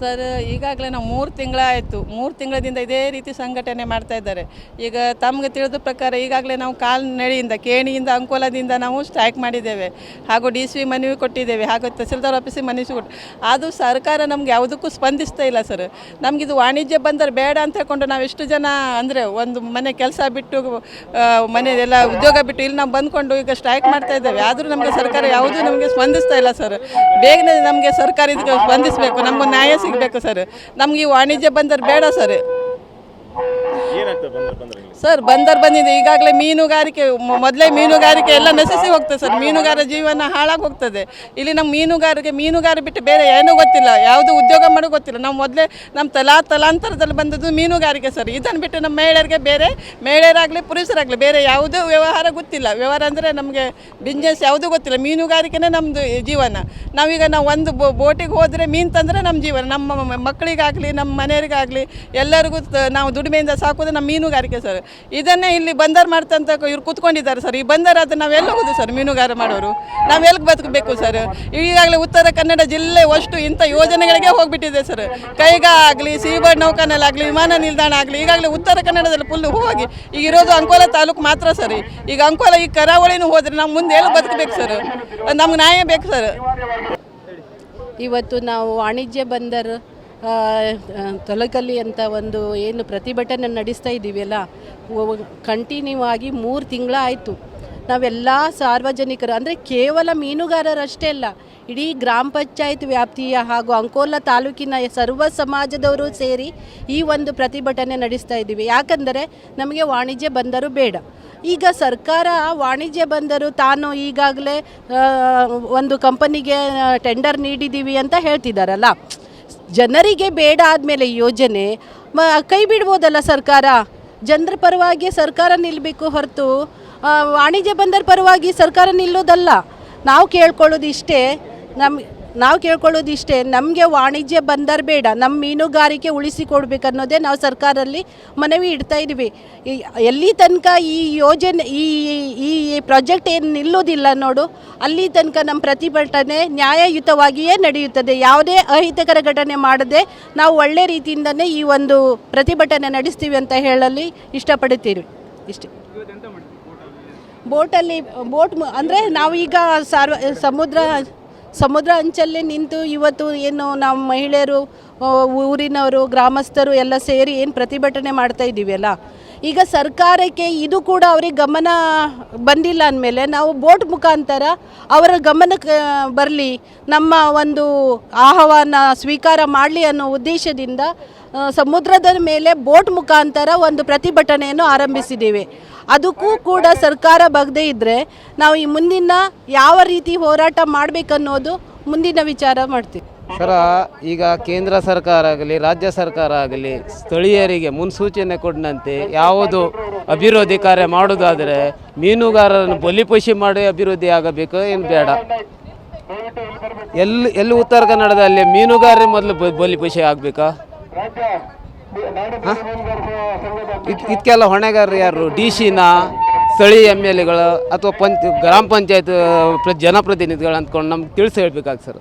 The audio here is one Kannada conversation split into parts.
ಸರ್, ಈಗಾಗಲೇ ನಾವು ಮೂರು ತಿಂಗಳಾಯಿತು. ಮೂರು ತಿಂಗಳದಿಂದ ಇದೇ ರೀತಿ ಸಂಘಟನೆ ಮಾಡ್ತಾ ಇದ್ದಾರೆ. ಈಗ ತಮಗೆ ತಿಳಿದ ಪ್ರಕಾರ ಈಗಾಗಲೇ ನಾವು ಕಾಲ್ನಡಿಯಿಂದ, ಕೇಣಿಯಿಂದ, ಅಂಕೋಲದಿಂದ ನಾವು ಸ್ಟ್ರೈಕ್ ಮಾಡಿದ್ದೇವೆ. ಹಾಗೂ ಡಿ ಸಿ ಮನವಿ ಕೊಟ್ಟಿದ್ದೇವೆ. ಹಾಗೂ ತಹಸೀಲ್ದಾರ್ ಆಫೀಸಿಗೆ ಮನವಿ ಕೊಟ್ಟು. ಅದು ಸರ್ಕಾರ ನಮ್ಗೆ ಯಾವುದಕ್ಕೂ ಸ್ಪಂದಿಸ್ತಾ ಇಲ್ಲ ಸರ್. ನಮಗಿದು ವಾಣಿಜ್ಯ ಬಂದರೆ ಬೇಡ ಅಂತ ಹೇಳ್ಕೊಂಡು ನಾವು ಎಷ್ಟು ಜನ ಅಂದರೆ ಒಂದು ಮನೆ ಕೆಲಸ ಬಿಟ್ಟು ಮನೆಯೆಲ್ಲ ಉದ್ಯೋಗ ಬಿಟ್ಟು ಇಲ್ಲಿ ನಾವು ಬಂದ್ಕೊಂಡು ಈಗ ಸ್ಟ್ರೈಕ್ ಮಾಡ್ತಾ ಇದ್ದೇವೆ. ಆದರೂ ನಮಗೆ ಸರ್ಕಾರ ಯಾವುದೂ ನಮಗೆ ಸ್ಪಂದಿಸ್ತಾ ಇಲ್ಲ ಸರ್. ಬೇಗನೆ ನಮಗೆ ಸರ್ಕಾರ ಇದಕ್ಕೆ ಸ್ಪಂದಿಸಬೇಕು. ನಮ್ಮ ನ್ಯಾಯ ಸಿಗಬೇಕು ಸರ್. ನಮ್ಗೆ ಈ ವಾಣಿಜ್ಯ ಬಂದರ್ ಬೇಡ ಸರ್. ಸರ್, ಬಂದರ್ ಬಂದಿದೆ. ಈಗಾಗಲೇ ಮೀನುಗಾರಿಕೆ ಮೊದಲೇ ಮೀನುಗಾರಿಕೆ ಎಲ್ಲ ನಶಿಸಿ ಹೋಗ್ತದೆ ಸರ್. ಮೀನುಗಾರ ಜೀವನ ಹಾಳಾಗಿ ಹೋಗ್ತದೆ. ಇಲ್ಲಿ ನಮ್ಮ ಮೀನುಗಾರಿಕೆ ಮೀನುಗಾರ ಬಿಟ್ಟು ಬೇರೆ ಏನೂ ಗೊತ್ತಿಲ್ಲ. ಯಾವುದು ಉದ್ಯೋಗ ಮಾಡೋ ಗೊತ್ತಿಲ್ಲ. ನಾವು ಮೊದಲೇ ನಮ್ಮ ತಲಾ, ತಲಾಂತರದಲ್ಲಿ ಬಂದದ್ದು ಮೀನುಗಾರಿಕೆ ಸರ್. ಇದನ್ನು ಬಿಟ್ಟು ನಮ್ಮ ಮಹಿಳೆಯರಿಗೆ ಬೇರೆ, ಮಹಿಳೆಯರಾಗಲಿ, ಪುರುಷರಾಗಲಿ ಬೇರೆ ಯಾವುದೂ ವ್ಯವಹಾರ ಗೊತ್ತಿಲ್ಲ. ವ್ಯವಹಾರ ಅಂದರೆ ನಮಗೆ ಬಿಸ್ನೆಸ್ ಯಾವುದೂ ಗೊತ್ತಿಲ್ಲ. ಮೀನುಗಾರಿಕೆನೇ ನಮ್ಮದು ಜೀವನ. ನಾವೀಗ ನಾವು ಒಂದು ಬೋಟಿಗೆ ಹೋದರೆ ಮೀನು ತಂದರೆ ನಮ್ಮ ಜೀವನ. ನಮ್ಮ ಮಕ್ಕಳಿಗಾಗಲಿ ನಮ್ಮ ಮನೆಯವರಿಗಾಗಲಿ ಎಲ್ಲರಿಗೂ ನಾವು ದುಡಿಮೆಯಿಂದ ಸಾಕೋದು ನಮ್ಮ ಮೀನುಗಾರಿಕೆ ಸರ್. ಇದನ್ನೇ ಇಲ್ಲಿ ಬಂದರ್ ಮಾಡ್ತಂತ ಇವ್ರು ಕೂತ್ಕೊಂಡಿದ್ದಾರೆ ಸರ್. ಈ ಬಂದರ್ ಅದು ನಾವೆಲ್ಲ ಹೋಗೋದು ಸರ್ ಮೀನುಗಾರ ಮಾಡೋರು? ನಾವೆಲ್ಲಿ ಬದುಕಬೇಕು ಸರ್? ಈಗಾಗಲೇ ಉತ್ತರ ಕನ್ನಡ ಜಿಲ್ಲೆ ಅಷ್ಟು ಇಂಥ ಯೋಜನೆಗಳಿಗೆ ಹೋಗ್ಬಿಟ್ಟಿದೆ ಸರ್. ಕೈಗಾ ಆಗಲಿ ಸೀಬರ್ಡ್ ನೌಕಾನಲ್ಲಾಗಲಿ ವಿಮಾನ ನಿಲ್ದಾಣ ಆಗಲಿ, ಈಗಾಗಲೇ ಉತ್ತರ ಕನ್ನಡದಲ್ಲಿ ಫುಲ್ ಹೋಗಿ ಈಗ ಇರೋದು ಅಂಕೋಲ ತಾಲೂಕು ಮಾತ್ರ ಸರ್. ಈಗ ಅಂಕೋಲ ಈ ಕರಾವಳಿನೂ ಹೋದರೆ ನಾವು ಮುಂದೆ ಎಲ್ಲಿ ಬದುಕಬೇಕು ಸರ್? ನಮ್ಗೆ ನ್ಯಾಯ ಬೇಕು ಸರ್. ಇವತ್ತು ನಾವು ವಾಣಿಜ್ಯ ಬಂದರು ತೊಲಗಲಿ ಅಂತ ಒಂದು ಏನು ಪ್ರತಿಭಟನೆ ನಡೆಸ್ತಾ ಇದ್ದೀವಲ್ಲ ಕಂಟಿನ್ಯೂ ಆಗಿ ಮೂರು ತಿಂಗಳಾಯಿತು ನಾವೆಲ್ಲ ಸಾರ್ವಜನಿಕರು, ಅಂದರೆ ಕೇವಲ ಮೀನುಗಾರರಷ್ಟೇ ಅಲ್ಲ, ಇಡೀ ಗ್ರಾಮ ಪಂಚಾಯತ್ ವ್ಯಾಪ್ತಿಯ ಹಾಗೂ ಅಂಕೋಲ ತಾಲೂಕಿನ ಸರ್ವ ಸಮಾಜದವರು ಸೇರಿ ಈ ಒಂದು ಪ್ರತಿಭಟನೆ ನಡೆಸ್ತಾ ಇದ್ದೀವಿ. ಯಾಕಂದರೆ ನಮಗೆ ವಾಣಿಜ್ಯ ಬಂದರು ಬೇಡ. ಈಗ ಸರ್ಕಾರ ವಾಣಿಜ್ಯ ಬಂದರು, ತಾನು ಈಗಾಗಲೇ ಒಂದು ಕಂಪನಿಗೆ ಟೆಂಡರ್ ನೀಡಿದ್ದೀವಿ ಅಂತ ಹೇಳ್ತಿದ್ದಾರಲ್ಲ ಜನರಿಗೆ ಬೇಡ ಆದಮೇಲೆ ಯೋಜನೆ, ಮ, ಕೈ ಬಿಡ್ಬೋದಲ್ಲ ಸರ್ಕಾರ? ಜನರ ಪರವಾಗಿ ಸರ್ಕಾರ ನಿಲ್ಲಬೇಕು ಹೊರತು ವಾಣಿಜ್ಯ ಬಂದರ ಪರವಾಗಿ ಸರ್ಕಾರ ನಿಲ್ಲೋದಲ್ಲ. ನಾವು ಕೇಳ್ಕೊಳ್ಳೋದು ಇಷ್ಟೇ. ನಮ್ಮ ನಾವು ಕೇಳ್ಕೊಳ್ಳೋದು ಇಷ್ಟೇ ನಮಗೆ ವಾಣಿಜ್ಯ ಬಂದರ್ ಬೇಡ ನಮ್ಮ ಮೀನುಗಾರಿಕೆ ಉಳಿಸಿಕೊಡ್ಬೇಕನ್ನೋದೇ ನಾವು ಸರ್ಕಾರದಲ್ಲಿ ಮನವಿ ಇಡ್ತಾ ಇದ್ದೀವಿ. ಎಲ್ಲಿ ತನಕ ಈ ಯೋಜನೆ ಈ ಈ ಪ್ರಾಜೆಕ್ಟ್ ಏನು ನಿಲ್ಲೋದಿಲ್ಲ ನೋಡು ಅಲ್ಲಿ ತನಕ ನಮ್ಮ ಪ್ರತಿಭಟನೆ ನ್ಯಾಯಯುತವಾಗಿಯೇ ನಡೆಯುತ್ತದೆ. ಯಾವುದೇ ಅಹಿತಕರ ಘಟನೆ ಮಾಡದೆ ನಾವು ಒಳ್ಳೆ ರೀತಿಯಿಂದನೇ ಈ ಒಂದು ಪ್ರತಿಭಟನೆ ನಡೆಸ್ತೀವಿ ಅಂತ ಹೇಳಲಿ ಇಷ್ಟಪಡುತ್ತೀರಿ. ಇಷ್ಟೇ. ಬೋಟಲ್ಲಿ ಬೋಟ್ ಅಂದರೆ ನಾವೀಗ ಸಾರ್ವ ಸಮುದ್ರ ಸಮುದ್ರ ಅಂಚಲ್ಲೇ ನಿಂತು ಇವತ್ತು ಏನು ನಮ್ಮ ಮಹಿಳೆಯರು ಊರಿನವರು, ಗ್ರಾಮಸ್ಥರು ಎಲ್ಲ ಸೇರಿ ಏನು ಪ್ರತಿಭಟನೆ ಮಾಡ್ತಾ ಇದ್ದೀವಲ್ಲ ಈಗ ಸರ್ಕಾರಕ್ಕೆ ಇದು ಕೂಡ ಅವರಿಗೆ ಗಮನ ಬಂದಿಲ್ಲ ಅಂದಮೇಲೆ ನಾವು ಬೋಟ್ ಮುಖಾಂತರ ಅವರ ಗಮನಕ್ಕೆ ಬರಲಿ, ನಮ್ಮ ಒಂದು ಆಹ್ವಾನ ಸ್ವೀಕಾರ ಮಾಡಲಿ ಅನ್ನೋ ಉದ್ದೇಶದಿಂದ ಸಮುದ್ರದ ಮೇಲೆ ಬೋಟ್ ಮುಖಾಂತರ ಒಂದು ಪ್ರತಿಭಟನೆಯನ್ನು ಆರಂಭಿಸಿದ್ದೇವೆ ಅದಕ್ಕೂ ಕೂಡ ಸರ್ಕಾರ ಬಗ್ದೇ ಇದ್ದರೆ ನಾವು ಈ ಮುಂದಿನ ಯಾವ ರೀತಿ ಹೋರಾಟ ಮಾಡಬೇಕನ್ನೋದು ಮುಂದಿನ ವಿಚಾರ ಮಾಡ್ತೀವಿ. ಸರ ಈಗ ಕೇಂದ್ರ ಸರ್ಕಾರ ಆಗಲಿ, ರಾಜ್ಯ ಸರ್ಕಾರ ಆಗಲಿ, ಸ್ಥಳೀಯರಿಗೆ ಮುನ್ಸೂಚನೆ ಕೊಟ್ಟಂತೆ ಯಾವುದು ಅಭಿವೃದ್ಧಿ ಕಾರ್ಯ ಮಾಡೋದಾದರೆ ಮೀನುಗಾರರನ್ನು ಬಲಿಪಶಿ ಮಾಡಿ ಅಭಿವೃದ್ಧಿ ಆಗಬೇಕು ಏನು ಬೇಡ. ಎಲ್ಲಿ ಎಲ್ಲಿ ಉತ್ತರ ಕನ್ನಡದಲ್ಲಿ ಮೀನುಗಾರರ ಮೊದಲು ಬಲಿಪಶಿ ಆಗಬೇಕಾ? ಇದಕ್ಕೆಲ್ಲ ಹೊಣೆಗಾರರು ಯಾರು? ಡಿ ಸಿನ ಸ್ಥಳೀಯ ಎಂ ಎಲ್ ಎಗಳು ಅಥವಾ ಪಂಚ, ಗ್ರಾಮ ಪಂಚಾಯತ್ ಪ್ರ, ಜನಪ್ರತಿನಿಧಿಗಳು ಅಂದ್ಕೊಂಡು ನಮ್ಗೆ ತಿಳಿಸಿ ಹೇಳ್ಬೇಕಾಗ್ತದೆ ಸರ್.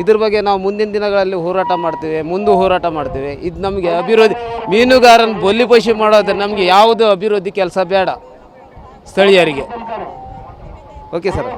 ಇದ್ರ ಬಗ್ಗೆ ನಾವು ಮುಂದಿನ ದಿನಗಳಲ್ಲಿ ಹೋರಾಟ ಮಾಡ್ತೀವಿ, ಮುಂದೆ ಹೋರಾಟ ಮಾಡ್ತೀವಿ. ಇದು ನಮಗೆ ಅಭಿವೃದ್ಧಿ, ಮೀನುಗಾರನ ಬಲಿಪಶು ಮಾಡೋದ್ರೆ ನಮಗೆ ಯಾವುದು ಅಭಿವೃದ್ಧಿ ಕೆಲಸ ಬೇಡ, ಸ್ಥಳೀಯರಿಗೆ. Okay sir